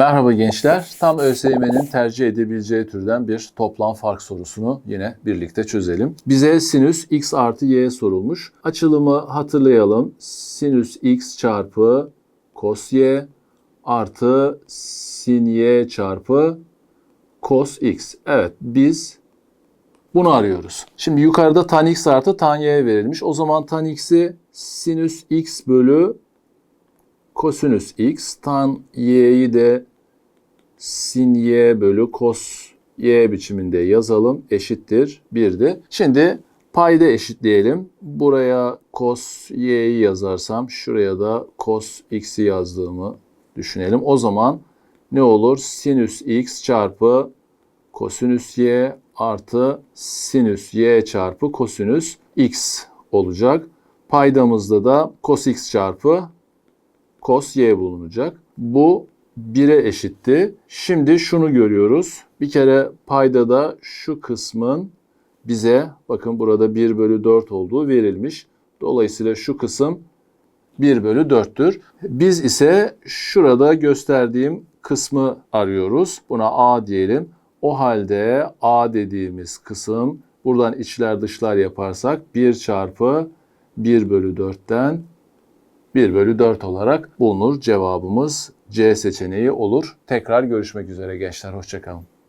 Merhaba gençler. Tam ÖSYM'nin tercih edebileceği türden bir toplam fark sorusunu yine birlikte çözelim. Bize sinüs x artı y sorulmuş. Açılımı hatırlayalım. Sinüs x çarpı cos y artı sin y çarpı cos x. Evet biz bunu arıyoruz. Şimdi yukarıda tan x artı tan y verilmiş. O zaman tan x'i sinüs x bölü kosinüs x. Tan y'yi de sin y bölü cos y biçiminde yazalım. Eşittir 1'di. Şimdi payda eşitleyelim. Buraya cos y'yi yazarsam şuraya da cos x'i yazdığımı düşünelim. O zaman ne olur? Sinüs x çarpı kosinüs y artı sinüs y çarpı kosinüs x olacak. Paydamızda da cos x çarpı cos y bulunacak. Bu 1'e eşitti. Şimdi şunu görüyoruz. Bir kere paydada şu kısmın bize bakın burada 1 bölü 4 olduğu verilmiş. Dolayısıyla şu kısım 1 bölü 4'tür. Biz ise şurada gösterdiğim kısmı arıyoruz. Buna A diyelim. O halde A dediğimiz kısım buradan içler dışlar yaparsak 1 çarpı 1 bölü 4'ten 1 bölü 4 olarak bulunur. Cevabımız C seçeneği olur. Tekrar görüşmek üzere gençler. Hoşçakalın.